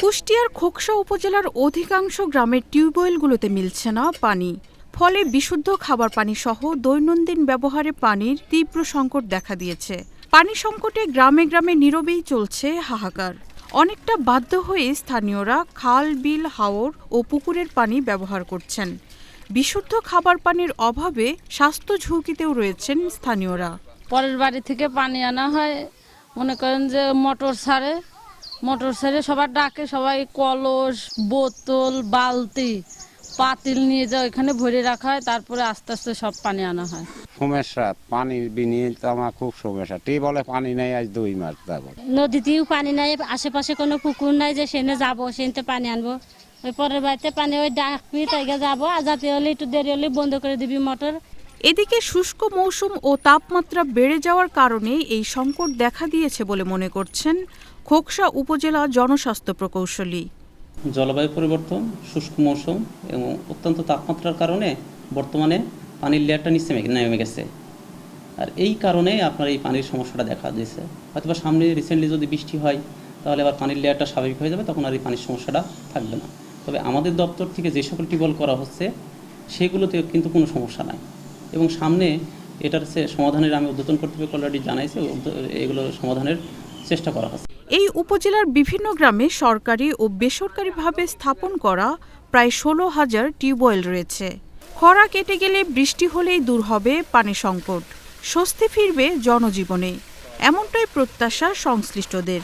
কুষ্টিয়ার খোকসা উপজেলার অধিকাংশ গ্রামের টিউবওয়েলগুলোতে মিলছে না পানি। ফলে বিশুদ্ধ খাবার পানি সহ দৈনন্দিন ব্যবহারে পানির তীব্র সংকট দেখা দিয়েছে। পানি সংকটে গ্রামে গ্রামে নীরবেই চলছে হাহাকার। অনেকটা বাধ্য হয়ে স্থানীয়রা খাল, বিল, হাওর ও পুকুরের পানি ব্যবহার করছেন। বিশুদ্ধ খাবার পানির অভাবে স্বাস্থ্য ঝুঁকিতেও রয়েছেন স্থানীয়রা। পরের বাড়ি থেকে পানি আনা হয় মনে করেন যে মোটর ছাড়ে মোটর ছাড়ে সবার ডাকে সবাই কলস বোতল বালতি পাতিল নিয়ে যায় ওইখানে ভরে রাখা হয় তারপরে আস্তে আস্তে সব পানি আনা হয়। সমস্যা পানির বিনিয়ে তো আমার খুব সমস্যা টিউবওয়েলে পানি নেই আজ দুই মাস যাব। নদীতেও পানি নাই আশেপাশে কোনো পুকুর নাই যে সেনে যাব সেনতে পানি আনব। ওই পরের বাড়িতে পানি ওই ডাকবি তাইকে যাব আর যাতে হলে একটু দেরি হলে বন্ধ করে দিবি মোটর। এদিকে শুষ্ক মৌসুম ও তাপমাত্রা বেড়ে যাওয়ার কারণে এই সংকট দেখা দিয়েছে বলে মনে করছেন খোকসা উপজেলা জনস্বাস্থ্য প্রকৌশলী। জলবায়ু পরিবর্তন, শুষ্ক মৌসুম এবং অত্যন্ত তাপমাত্রার কারণে বর্তমানে পানির লেয়ারটা নিচে নেমে- গেছে। আর এই কারণে আপনার এই পানির সমস্যাটা দেখা দিয়েছে। হয়তোবা সামনে রিসেন্টলি যদি বৃষ্টি হয়, তাহলে আবার পানির লেয়ারটা স্বাভাবিক হয়ে যাবে, তখন আর এই পানির সমস্যাটা থাকবে না। তবে আমাদের দপ্তর থেকে যে সকল টিউবওয়েল করা হচ্ছে সেগুলোতে কিন্তু কোনো সমস্যা নাই। এবং সামনে এটার সমাধানের আমি উদ্বোধন কর্তৃপক্ষ অলরেডি জানাইছে এগুলো সমাধানের চেষ্টা করা হচ্ছে। এই উপজেলার বিভিন্ন গ্রামে সরকারি ও বেসরকারিভাবে স্থাপন করা প্রায় ষোলো হাজার টিউবওয়েল রয়েছে। খরা কেটে গেলে বৃষ্টি হলেই দূর হবে পানি সংকট, স্বস্তি ফিরবে জনজীবনে, এমনটাই প্রত্যাশা সংশ্লিষ্টদের।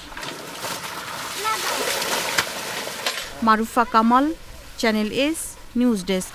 Marufa Kamal, channel S, news desk.